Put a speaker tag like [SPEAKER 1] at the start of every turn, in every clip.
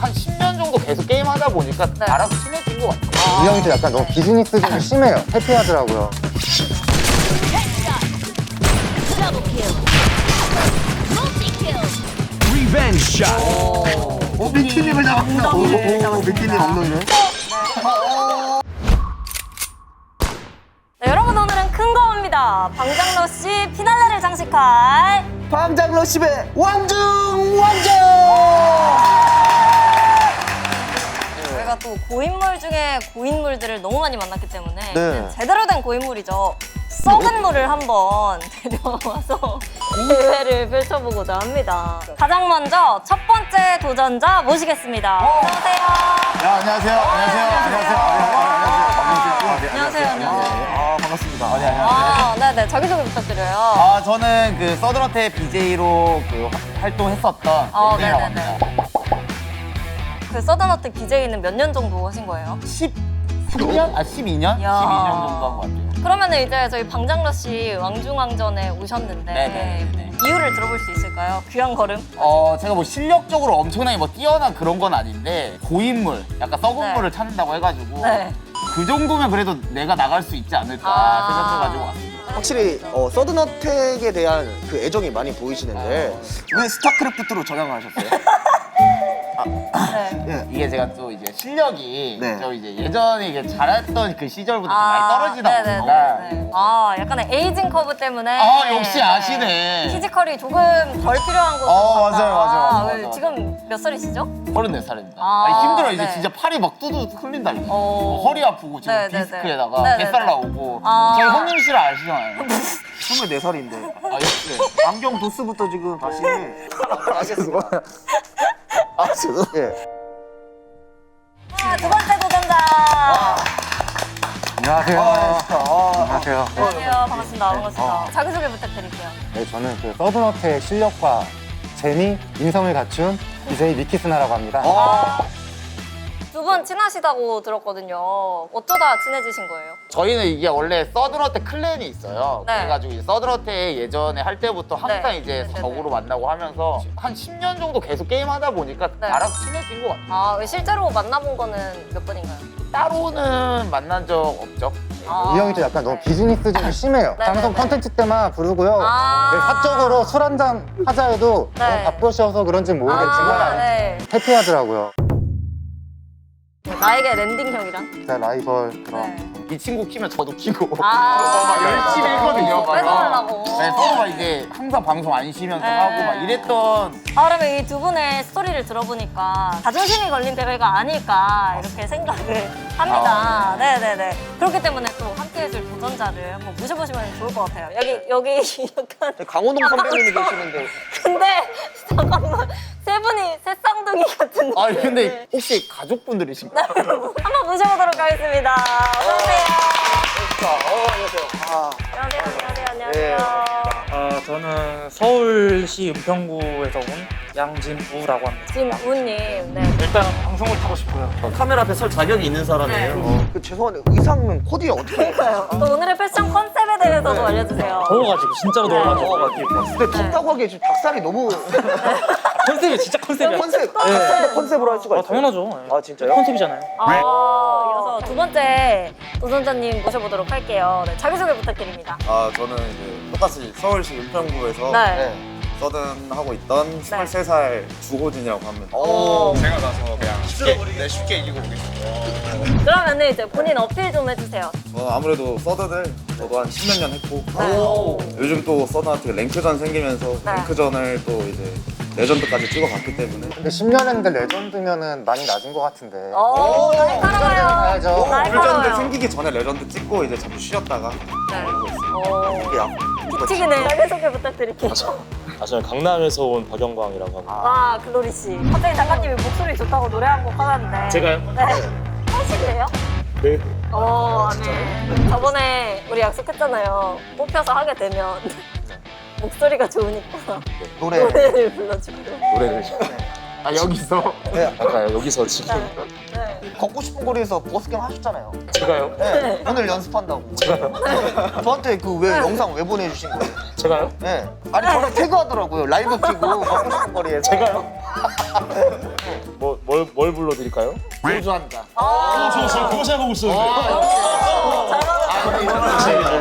[SPEAKER 1] 한 10년 정도 계속 게임하다 보니까
[SPEAKER 2] 네.
[SPEAKER 1] 알아서 친해진 것 같아요.
[SPEAKER 3] 이 형이 좀 약간 너무 비즈니스적이 심해요. 해피하더라고요.
[SPEAKER 4] Double kill. Multi kill.
[SPEAKER 5] Revenge shot.
[SPEAKER 6] 어, 미키님을 잡았어. 오, 오, 미키님 엉덩이를.
[SPEAKER 2] 네, 여러분 오늘은 큰 거입니다. 방장러시 피날레를 장식할
[SPEAKER 6] 방장 러시의 왕중 왕중.
[SPEAKER 2] 또 고인물 중에 고인물들을 너무 많이 만났기 때문에
[SPEAKER 6] 네.
[SPEAKER 2] 제대로 된 고인물이죠. 썩은 물을 한번 데려와서 대회를 펼쳐보고자 합니다. 가장 먼저 첫 번째 도전자 모시겠습니다. 안녕하세요.
[SPEAKER 6] 야, 안녕하세요. 안녕하세요. 안녕하세요. 안녕하세요.
[SPEAKER 2] 안녕하세요. 안녕하세요.
[SPEAKER 6] 아, 반갑습니다. 아, 네, 안녕하세요.
[SPEAKER 2] 아, 네네. 자기소개 부탁드려요.
[SPEAKER 1] 아, 저는 그 서든어택 BJ로 그 화- 활동했었던
[SPEAKER 2] 어,
[SPEAKER 1] 랜딩이라고
[SPEAKER 2] 네네 네. 그 서든어택 BJ는 몇 년 정도 하신 거예요?
[SPEAKER 1] 13년? 아, 12년? 12년
[SPEAKER 2] 야.
[SPEAKER 1] 정도 한 것 같아요.
[SPEAKER 2] 그러면은 이제 저희 방장러시 왕중왕전에 오셨는데
[SPEAKER 1] 네네네네.
[SPEAKER 2] 이유를 들어볼 수 있을까요? 귀한 걸음?
[SPEAKER 1] 어, 제가 뭐 실력적으로 엄청나게 뭐 뛰어난 그런 건 아닌데 고인물, 약간 썩은
[SPEAKER 2] 네.
[SPEAKER 1] 물을 찾는다고 해가지고
[SPEAKER 2] 네.
[SPEAKER 1] 그 정도면 그래도 내가 나갈 수 있지 않을까
[SPEAKER 2] 아.
[SPEAKER 1] 생각해가지고 왔습니다.
[SPEAKER 6] 확실히 어, 서든어택에 대한 그 애정이 많이 보이시는데 왜 스타크래프트로 전향하셨어요?
[SPEAKER 2] 네.
[SPEAKER 6] 예.
[SPEAKER 1] 이게 제가 또 이제 실력이
[SPEAKER 6] 네.
[SPEAKER 1] 저 이제 예전에 이게 잘했던 그 시절보다 좀 많이 떨어지다
[SPEAKER 2] 아, 네네네.
[SPEAKER 1] 보니까
[SPEAKER 2] 네. 아, 약간의 에이징 커브 때문에.
[SPEAKER 1] 아 역시 아시네
[SPEAKER 2] 피지컬이 조금 덜 필요한 곳으로
[SPEAKER 1] 어,
[SPEAKER 2] 갔다.
[SPEAKER 1] 맞아요, 맞아요, 맞아요,
[SPEAKER 2] 왜
[SPEAKER 1] 맞아요.
[SPEAKER 2] 지금 몇 살이시죠?
[SPEAKER 1] 34살입니다
[SPEAKER 2] 아,
[SPEAKER 1] 아, 힘들어 이제
[SPEAKER 2] 네.
[SPEAKER 1] 진짜 팔이 막 뚜두 흘린다니까
[SPEAKER 2] 어.
[SPEAKER 1] 뭐 허리 아프고 지금
[SPEAKER 2] 네네네.
[SPEAKER 1] 디스크에다가
[SPEAKER 2] 네네네.
[SPEAKER 1] 뱃살 나오고
[SPEAKER 2] 아.
[SPEAKER 1] 저희 형님 씨를 아시잖아요
[SPEAKER 6] 24살인데
[SPEAKER 1] 아 역시
[SPEAKER 6] 안경 도스부터 지금 다시 아셨어? 아, 죄송. 예.
[SPEAKER 2] 아, 두 번째 도전자.
[SPEAKER 3] 안녕하세요. 안녕하세요.
[SPEAKER 2] 안녕하세요. 반갑습니다. 반갑습니다. 자기소개 부탁드릴게요.
[SPEAKER 3] 네, 저는 그 서든어택의 실력과 재미, 인성을 갖춘 BJ 미키스나라고 합니다.
[SPEAKER 2] 두 분 친하시다고 들었거든요. 어쩌다 친해지신 거예요?
[SPEAKER 1] 저희는 이게 원래 서든어택 클랜이 있어요
[SPEAKER 2] 네.
[SPEAKER 1] 그래가지고 이제 서든어택 예전에 할 때부터 항상
[SPEAKER 2] 네.
[SPEAKER 1] 이제
[SPEAKER 2] 네네네.
[SPEAKER 1] 적으로 만나고 하면서 한 10년 정도 계속 게임하다 보니까
[SPEAKER 2] 네.
[SPEAKER 1] 알아서 친해진 것 같아요
[SPEAKER 2] 아, 실제로 만나본 거는 몇 번인가요?
[SPEAKER 1] 따로는 만난 적 없죠
[SPEAKER 2] 아,
[SPEAKER 3] 이 형이 좀 약간 너무 비즈니스적이 심해요.
[SPEAKER 2] 네,
[SPEAKER 3] 방송
[SPEAKER 2] 네, 네.
[SPEAKER 3] 컨텐츠 때만 부르고요.
[SPEAKER 2] 아.
[SPEAKER 3] 네, 사적으로 술 한잔 하자 해도
[SPEAKER 2] 네.
[SPEAKER 3] 너무 바쁘셔서 그런지 모르겠지만
[SPEAKER 2] 아, 네.
[SPEAKER 3] 해피하더라고요.
[SPEAKER 2] 나에게 랜딩형이란?
[SPEAKER 3] 진짜 라이벌 그런.
[SPEAKER 2] 네.
[SPEAKER 1] 이 친구 키면 저도 키고
[SPEAKER 2] 아,
[SPEAKER 1] 막 열심히 했거든요. 막.
[SPEAKER 2] 뺏어가려고.
[SPEAKER 1] 네, 서로 막 이제 항상 방송 안 쉬면서
[SPEAKER 2] 네.
[SPEAKER 1] 하고 막 이랬던
[SPEAKER 2] 아, 그러면 이 두 분의 스토리를 들어보니까 자존심이 걸린 대회가 아닐까 이렇게 생각을 합니다. 네네네. 그렇기 때문에 또 함께 해줄 도전자를 한번 모셔보시면 좋을 것 같아요. 여기, 여기 약간.
[SPEAKER 6] 강호동 선배님이 계시는데
[SPEAKER 2] 근데 잠깐만. 세 분이 새쌍둥이 같은
[SPEAKER 1] 아. 근데 혹시 가족분들이신가요?
[SPEAKER 2] 한번 모셔보도록 하겠습니다. 어서오세요.
[SPEAKER 6] 어, 안녕하세요. 아,
[SPEAKER 2] 안녕하세요. 안녕하세요.
[SPEAKER 6] 네.
[SPEAKER 2] 안녕하세요.
[SPEAKER 7] 어, 저는 서울시 은평구에서 온 양진우라고 합니다.
[SPEAKER 2] 진우님. 네.
[SPEAKER 7] 일단 방송을 타고 싶고요.
[SPEAKER 6] 카메라 앞에 설 자격이 있는 사람이에요. 그 죄송한데 의상은 코디 어떻게 해요?
[SPEAKER 2] 그러니까요. 또 오늘의 패션 컨셉에 대해서도 알려주세요.
[SPEAKER 7] 더워가지고 진짜로 더워가지고
[SPEAKER 6] 근데 덥다고 하기에 지금 닭살이 너무
[SPEAKER 7] 컨셉이 진짜 컨셉이야.
[SPEAKER 6] 컨셉, 닭살도 컨셉으로 할 수가
[SPEAKER 7] 아,
[SPEAKER 6] 있어요.
[SPEAKER 7] 당연하죠.
[SPEAKER 6] 아, 진짜요?
[SPEAKER 7] 컨셉이잖아요.
[SPEAKER 2] 아, 이어서 두 번째 도전자님 모셔보도록 할게요. 네, 자기소개 부탁드립니다.
[SPEAKER 8] 아 저는 이제 똑같이 서울시 은평구에서
[SPEAKER 2] 네.
[SPEAKER 8] 서든 하고 있던 23살 주호진이라고 합니다.
[SPEAKER 2] 오.
[SPEAKER 8] 제가 가서 그냥 쉽게 네, 쉽게 이기고 오겠습니다.
[SPEAKER 2] 그러면은 이제 본인 어필 좀 해주세요.
[SPEAKER 8] 저 아무래도 서든을 저도 한 10몇 년 했고
[SPEAKER 2] 네.
[SPEAKER 8] 요즘 또 서든한테 랭크전 생기면서
[SPEAKER 2] 네.
[SPEAKER 8] 랭크전을 또 이제 레전드까지 찍어갔기 때문에
[SPEAKER 3] 근데 10년 했는데 레전드면은 많이 낮은 것 같은데.
[SPEAKER 2] 오, 날카로워요.
[SPEAKER 3] 가야죠.
[SPEAKER 8] 레전드
[SPEAKER 2] 날카로워요.
[SPEAKER 8] 생기기 전에 레전드 찍고 이제 잠시 쉬었다가
[SPEAKER 2] 네.
[SPEAKER 8] 하고 있습니다.
[SPEAKER 2] 오,
[SPEAKER 6] 야,
[SPEAKER 2] 튀기네. 자기 소개 부탁드릴게요.
[SPEAKER 9] 아, 저는 강남에서 온 박영광이라고 합니다.
[SPEAKER 2] 아, 글로리 씨. 갑자기 작가님이 목소리 좋다고 노래 한곡 하는데.
[SPEAKER 7] 제가요?
[SPEAKER 2] 네. 하실래요?
[SPEAKER 9] 네.
[SPEAKER 2] 어, 네. 저번에 우리 약속했잖아요. 뽑혀서 하게 되면 목소리가 좋으니까
[SPEAKER 6] 노래.
[SPEAKER 2] 노래를 불러주고.
[SPEAKER 9] 노래를.
[SPEAKER 1] 아 여기서
[SPEAKER 9] 아까 여기서 지금
[SPEAKER 6] 걷고 싶은 거리에서 버스킹 하셨잖아요.
[SPEAKER 9] 제가요?
[SPEAKER 6] 네. 오늘 연습한다고. 저한테 그 왜 영상 왜 보내주신 거예요?
[SPEAKER 9] 제가요?
[SPEAKER 6] 네. 아니 저랑 태그하더라고요. 라이브 키고 걷고 싶은 거리에 서.
[SPEAKER 9] 제가요? 뭐, 뭘, 뭘 불러드릴까요?
[SPEAKER 1] 소주한다.
[SPEAKER 9] 저 지금 그거 생각하고 있어요.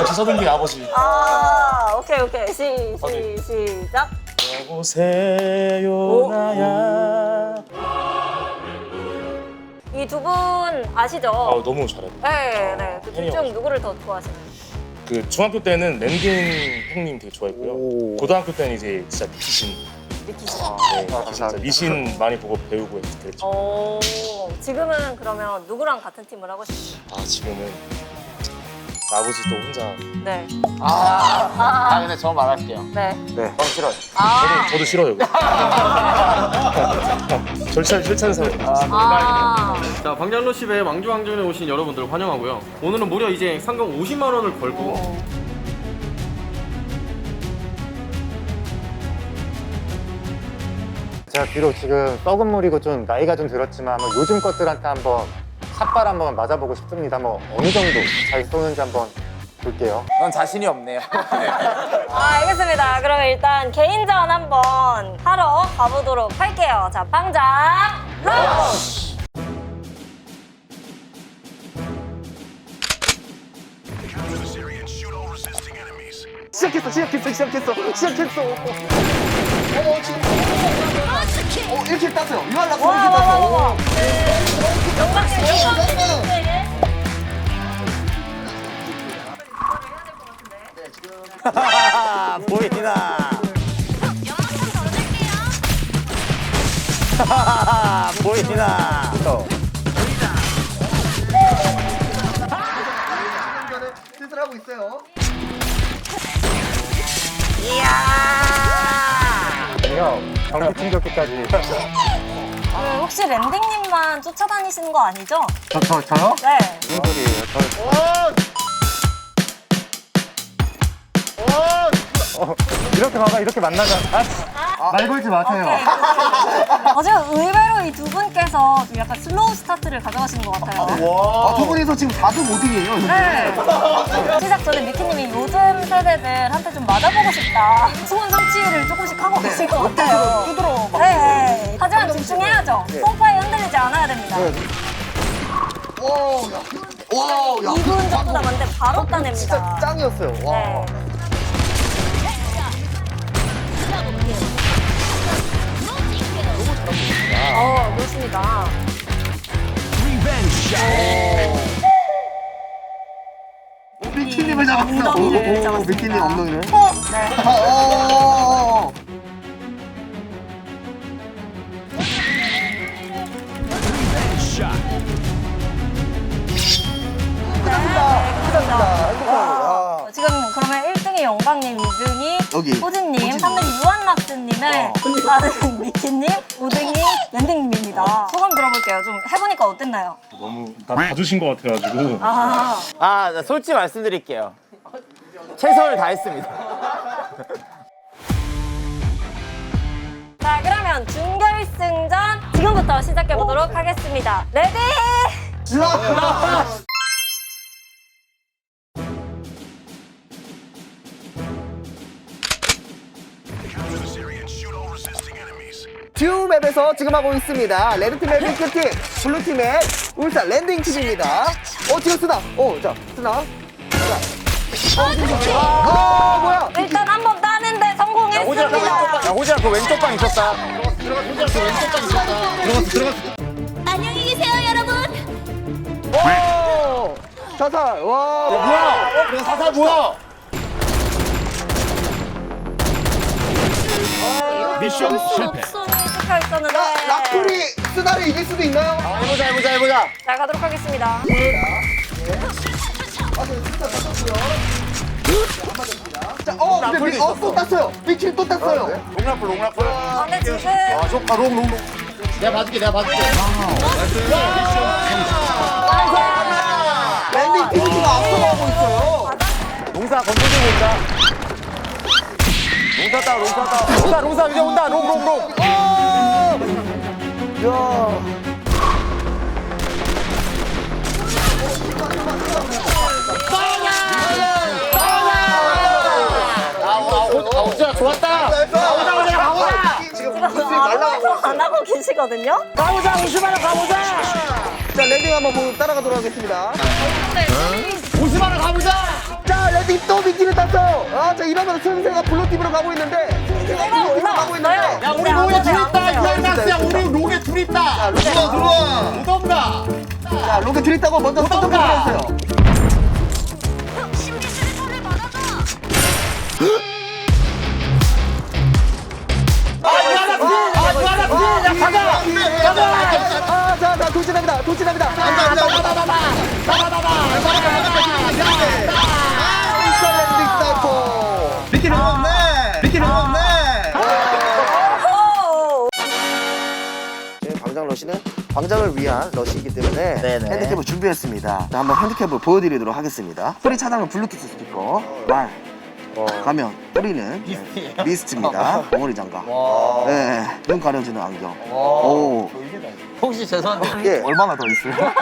[SPEAKER 9] 역시 서등기 아버지.
[SPEAKER 2] 아, 오케이, 오케이. 시,
[SPEAKER 9] 아, 네.
[SPEAKER 2] 시, 시작.
[SPEAKER 9] 여보세요 나야.
[SPEAKER 2] 이 두 분 아시죠?
[SPEAKER 9] 아 너무 잘해요.
[SPEAKER 2] 네, 네. 그 둘 중
[SPEAKER 9] 팬이어가지고.
[SPEAKER 2] 누구를 더 좋아하시나요?
[SPEAKER 9] 그 중학교 때는 랜딩 형님 되게 좋아했고요. 고등학교 때는 이제 진짜 미신.
[SPEAKER 2] 미키 씨.
[SPEAKER 9] 네, 진짜 미신 많이 보고 배우고 그랬죠.
[SPEAKER 2] 오, 지금은 그러면 누구랑 같은 팀을 하고 싶어요?
[SPEAKER 9] 아 지금은 아버지도 혼자.
[SPEAKER 2] 네.
[SPEAKER 1] 아, 아 근데 저 말할게요.
[SPEAKER 2] 네.
[SPEAKER 6] 네. 전 싫어요.
[SPEAKER 2] 아,
[SPEAKER 9] 저도 싫어요. 절차 절차는 사람.
[SPEAKER 2] 아.
[SPEAKER 10] 자, 방장로십에 왕주 왕전에 오신 여러분들 환영하고요. 오늘은 무려 이제 상금 50만 원을 걸고
[SPEAKER 3] 제가 비록 지금 썩은 물이고 좀 나이가 좀 들었지만 한번 요즘 것들한테 한번 샷발 한번 맞아보고 싶습니다. 뭐 어느 정도 잘 쏘는지 한번 볼게요.
[SPEAKER 1] 넌 자신이 없네요.
[SPEAKER 2] 아, 알겠습니다. 그럼 일단 개인전 한번 하러 가보도록 할게요. 자, 방장 러쉬!
[SPEAKER 6] 시작했어, 시작했어, 시작했어, 시작했어. 어, 지금. 어, 1킬 땄어요. 이거 하려고
[SPEAKER 2] 와,
[SPEAKER 6] 1킬
[SPEAKER 2] 와, 와,
[SPEAKER 3] 형 경기 충격기까지.
[SPEAKER 2] 그 혹시 랜딩님만 쫓아다니시는 거 아니죠?
[SPEAKER 3] 저, 저, 저요?
[SPEAKER 2] 네.
[SPEAKER 3] 무슨 소리예요? 저... 어, 이렇게 봐봐 이렇게 만나자. 아, 말 걸지 마세요.
[SPEAKER 2] 어제 의외로 이 두 분께서 좀 약간 슬로우 스타트를 가져가시는 것 같아요.
[SPEAKER 6] 아, 두 분이서 지금 4등 5등이에요.
[SPEAKER 2] 네. 시작 전에 미키님이 요즘 세대들한테 좀 맞아보고 싶다. 수원 성취를 조금씩 하고 계신 것 같아요.
[SPEAKER 6] 두드러 막.
[SPEAKER 2] 네, 네. 하지만 집중해야죠. 소파에 흔들리지 않아야 됩니다.
[SPEAKER 6] 와, 야. 와, 야.
[SPEAKER 2] 2분 정도 남았는데 바로
[SPEAKER 6] 진짜
[SPEAKER 2] 따냅니다.
[SPEAKER 6] 짱이었어요. 와.
[SPEAKER 2] 네. 어, 그렇습니다.
[SPEAKER 5] Revenge shot.
[SPEAKER 6] 미키님을 잡았어.
[SPEAKER 2] 엉덩이를
[SPEAKER 6] 오,
[SPEAKER 2] 잡았습니다.
[SPEAKER 6] 미키님 엉덩이를.
[SPEAKER 2] 네.
[SPEAKER 6] 아, 어, 어, 어, 어.
[SPEAKER 5] Revenge shot.
[SPEAKER 6] 감사합니다. 행복합니다.
[SPEAKER 2] 영광님, 2등이
[SPEAKER 6] 여기.
[SPEAKER 2] 호진님, 3등이 유한락스님의 4등 미키님, 5등이 랜딩님입니다. 소감 들어볼게요. 좀 해보니까 어땠나요?
[SPEAKER 9] 너무 다 봐주신 것 같아가지고.
[SPEAKER 2] 아,
[SPEAKER 1] 아, 나 솔직히 말씀드릴게요. 최선을 다했습니다.
[SPEAKER 2] 자 그러면 준결승전 지금부터 시작해보도록 하겠습니다. 레디!
[SPEAKER 6] 듀 맵에서 지금 하고 있습니다. 레드팀의 핑크팀, 블루팀의 울산 랜딩팀입니다. 어, 지금 쓰나? 어, 자, 쓰나? 자. 어, 뭐야?
[SPEAKER 2] 일단 한 번 따는데 성공했습니다.
[SPEAKER 1] 야, 호지야, 그 왼쪽 방 있었다.
[SPEAKER 4] 안녕히 계세요, 여러분.
[SPEAKER 6] 오! 자살, 와.
[SPEAKER 1] 뭐야? 그래, 사살 뭐야?
[SPEAKER 5] 미션 실패.
[SPEAKER 2] 목 찍혀 있었는데.
[SPEAKER 6] 라, 라풀이 쓰나를 이길 수도 있나요?
[SPEAKER 1] 해보자, 해보자, 해보자.
[SPEAKER 2] 자 가도록 하겠습니다.
[SPEAKER 6] 자, 어, 근데 미, 어, 또 땄어요. 미킬 또 땄어요.
[SPEAKER 1] 롱라플, 롱라플.
[SPEAKER 2] 아, 근데 지금
[SPEAKER 1] 아, 저, 아, 롱, 롱, 롱. 내가 봐줄게, 내가 봐줄게.
[SPEAKER 6] 랜딩 팀이 지금 앞서가고 있어요.
[SPEAKER 1] 농사 건조주고 온다. 농사 따, 농사 따. 농사, 농사 이제 온다. 롱, 롱, 롱. 가보자 가보자
[SPEAKER 2] 계시거든요?
[SPEAKER 1] 가보자 우스마라 가보자.
[SPEAKER 6] 자 랜딩 한번 보고 따라가도록 하겠습니다.
[SPEAKER 1] 우스마라 가보자.
[SPEAKER 6] 자 랜딩 또 미끼를 땄어. 아자 이러면 승세가 블루팀으로 가고 있는데 가고 있는데.
[SPEAKER 1] 야 우리 롱에 둘 있다 이알낙스야 우리 롱에 둘 있다. 들어와 들어와. 무덤가.
[SPEAKER 6] 자 로켓 드립다고 먼저 스톱
[SPEAKER 1] 도망가.
[SPEAKER 6] 해주세요.
[SPEAKER 4] 신기술의 손을 받아줘.
[SPEAKER 1] 아 유알낙스. 아 유알낙스. 야 가자. 가자.
[SPEAKER 6] 아자자 돌진합니다. 돌진합니다. 미션 광장을 위한 러시이기 때문에
[SPEAKER 1] 네네.
[SPEAKER 6] 핸디캡을 준비했습니다. 자, 한번 핸디캡을 보여드리도록 하겠습니다. 소리 차단은 블루투스 스피커, 말, 가면, 뿌리는 미스트입니다. 덩어리 장갑, 네, 눈 가려주는 안경. 오,
[SPEAKER 1] 혹시 죄송한데
[SPEAKER 6] 예, 얼마나 더 있어요?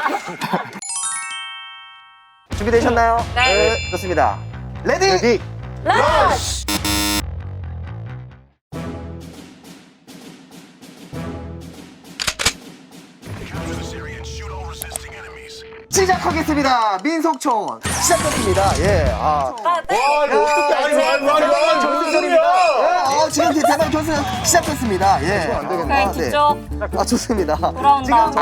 [SPEAKER 6] 준비되셨나요?
[SPEAKER 2] 네.
[SPEAKER 6] 좋습니다. 레디! 레디!
[SPEAKER 2] 러쉬!
[SPEAKER 6] 시작하겠습니다. 민속촌 시작했습니다. 예, 아.
[SPEAKER 2] 아, 네.
[SPEAKER 1] 어떻게 아니 아니 아니 아니
[SPEAKER 6] 정신소리입니다. 예, 어, 지금 대박 교수 시작했습니다. 예. 안 되겠네.
[SPEAKER 2] 오케이, 뒤쪽.
[SPEAKER 6] 아, 좋습니다.
[SPEAKER 2] 돌아온다.
[SPEAKER 6] 지금 저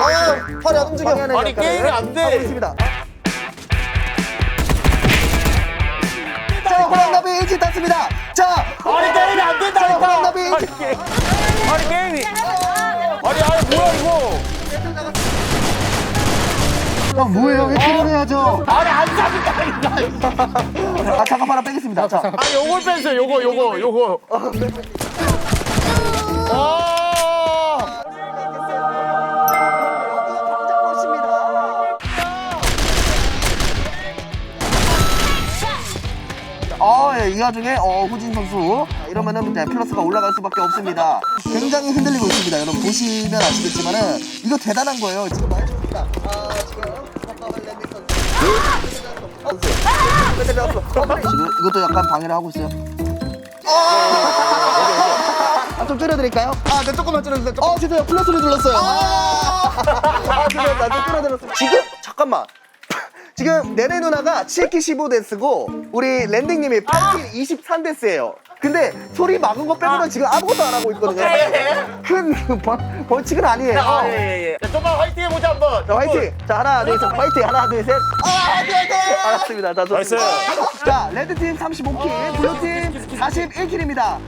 [SPEAKER 6] 팔이 안 움직여.
[SPEAKER 1] 아니, 게임이 안 돼.
[SPEAKER 6] 하고 있습니다. 자, 호랑나비 일찍 땄습니다. 자,
[SPEAKER 1] 아니 게임이 안
[SPEAKER 6] 자,
[SPEAKER 1] 된다니까.
[SPEAKER 6] 호랑나비 일찍.
[SPEAKER 1] 아니 게임이. 아니 아니 뭐야 이거.
[SPEAKER 6] 아, 뭐예요? 왜 출연해야죠?
[SPEAKER 1] 아니 안 잡힌다니까.
[SPEAKER 6] 아, 잠깐 하나 빼겠습니다. 자,
[SPEAKER 1] 아니 요걸 빼세요 요거 요거 요거. 아.
[SPEAKER 6] 어, 예, 이 와중에 어, 후진 선수 자, 이러면은 이제 플러스가 올라갈 수밖에 없습니다. 굉장히 흔들리고 있습니다. 여러분 보시면 아시겠지만은 이거 대단한 거예요. 지금 많이 줍니다. 아, 지금 컵밥을 랜딩 선수. 지금 이것도 약간 방해를 하고 있어요. 아, 좀 줄여드릴까요? 아, 네, 조금만 줄여주세요. 어, 죄송해요. 플러스를 눌렀어요. 아, 죄송합니다. 좀 줄여드렸어요. 지금, 잠깐만. 지금 내내 누나가 7키 15데스고 우리 랜딩님이 8키 23데스예요. 근데 소리 막은 거 빼고는 지금 아무것도 안 하고 있거든요. 큰 벌, 벌칙은 아니에요.
[SPEAKER 1] 아 예예. 자 좀만 화이팅 해보자 한번.
[SPEAKER 6] 자, 화이팅! 자, 하나, 둘, 셋, 화이팅! 하나, 둘, 셋. 아! 알았습니다. 자, 좋습니다. 자, 레드팀 35킬, 블루팀 41킬입니다.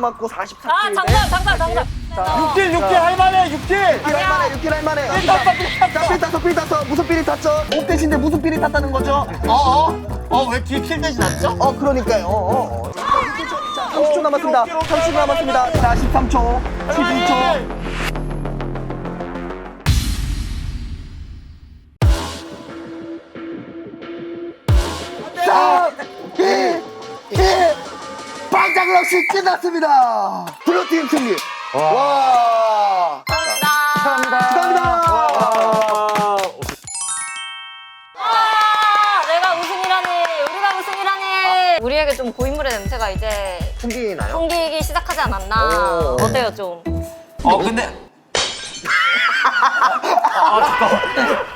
[SPEAKER 6] 남았고 44킬.
[SPEAKER 2] 아, 장갑, 장갑, 장갑.
[SPEAKER 1] 6킬 6킬 할만해 6킬.
[SPEAKER 6] 6킬 할만해, 6킬 할만해. 자, 삘 땄어, 삘 땄어. 무슨 삘이 탔죠? 목 대신데 무슨 삘이 탔다는 거죠?
[SPEAKER 1] 어 어? 어왜 킬킬 대신 났죠?
[SPEAKER 6] 어, 그러니까요. 어, 어. 자, 30초 남았습니다. 30초 남았습니다. 자, 13초, 12초. 럭시 끝났습니다. 블루팀 승리. 와.
[SPEAKER 2] 감사합니다.
[SPEAKER 6] 축하합니다.
[SPEAKER 2] 아, 내가 우승이라니, 우리가 우승이라니. 우리에게 좀 고인물의 냄새가 이제
[SPEAKER 6] 풍기 나요?
[SPEAKER 2] 풍기기 시작하지 않았나.
[SPEAKER 6] 오.
[SPEAKER 2] 어때요, 좀?
[SPEAKER 1] 어 근데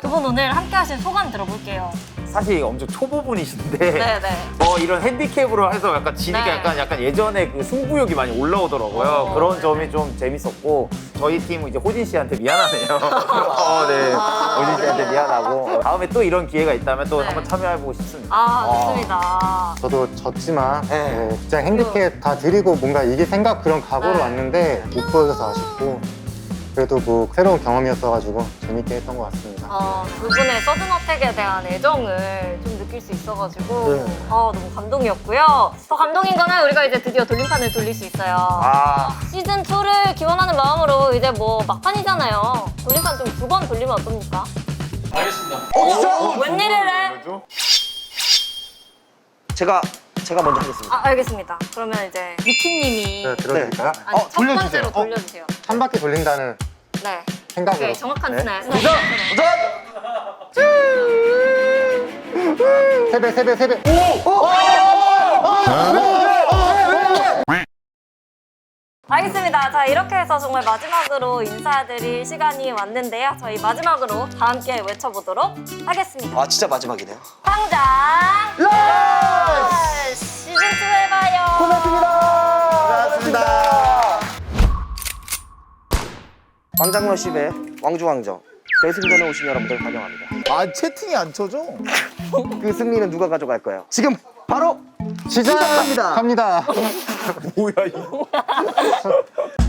[SPEAKER 2] 두 분 오늘 함께 하신 소감 들어볼게요.
[SPEAKER 11] 사실 엄청 초보분이신데
[SPEAKER 2] 네네.
[SPEAKER 11] 어, 이런 핸디캡으로 해서 약간 지니까
[SPEAKER 2] 네.
[SPEAKER 11] 약간 약간 예전에 그 승부욕이 많이 올라오더라고요.
[SPEAKER 2] 어.
[SPEAKER 11] 그런 점이 좀 재밌었고 저희 팀은 이제 호진 씨한테 미안하네요. 어, 네. 호진 씨한테 미안하고 다음에 또 이런 기회가 있다면 또
[SPEAKER 2] 네.
[SPEAKER 11] 한번 참여해보고 싶습니다.
[SPEAKER 2] 아, 좋습니다.
[SPEAKER 3] 저도 졌지만
[SPEAKER 11] 네.
[SPEAKER 3] 네, 진짜 핸디캡 다 드리고 뭔가 이게 생각 그런 각오로
[SPEAKER 2] 네.
[SPEAKER 3] 왔는데 못 보여줘서 아쉽고 그래도 뭐 새로운 경험이었어가지고 재밌게 했던 것 같습니다.
[SPEAKER 2] 어, 두 분의 서든어택에 대한 애정을 좀 느낄 수 있어가지고
[SPEAKER 3] 네.
[SPEAKER 2] 어, 너무 감동이었고요. 더 감동인 거는 우리가 이제 드디어 돌림판을 돌릴 수 있어요.
[SPEAKER 11] 아
[SPEAKER 2] 시즌 2를 기원하는 마음으로 이제 뭐 막판이잖아요. 돌림판 좀 두 번 돌리면 어떻습니까?
[SPEAKER 10] 알겠습니다.
[SPEAKER 2] 어, 웬일이래?
[SPEAKER 6] 제가 제가 먼저 하겠습니다.
[SPEAKER 2] 아, 알겠습니다. 그러면 이제 미키님이
[SPEAKER 3] 네, 들어드릴까요?
[SPEAKER 2] 아니,
[SPEAKER 3] 어,
[SPEAKER 2] 첫 번째로
[SPEAKER 3] 돌려주세요. 어,
[SPEAKER 2] 돌려주세요.
[SPEAKER 3] 한 바퀴 돌린다는
[SPEAKER 2] 네.
[SPEAKER 3] 생각으로.
[SPEAKER 2] 오케이, 정확한
[SPEAKER 3] 네.
[SPEAKER 2] 스냅.
[SPEAKER 3] 세배, 세배, 세배.
[SPEAKER 2] 알겠습니다. 자, 이렇게 해서 정말 마지막으로 인사드릴 시간이 왔는데요. 저희 마지막으로 다 함께 외쳐보도록 하겠습니다.
[SPEAKER 6] 아 진짜 마지막이네요.
[SPEAKER 2] 황장 시
[SPEAKER 6] 왕장러십의 왕중왕정 결승전에 오신 여러분들 환영합니다.
[SPEAKER 1] 아 채팅이 안 쳐져
[SPEAKER 6] 그 승리는 누가 가져갈까요? 지금 바로. 시작합니다.
[SPEAKER 3] 갑니다.
[SPEAKER 1] 뭐야 이거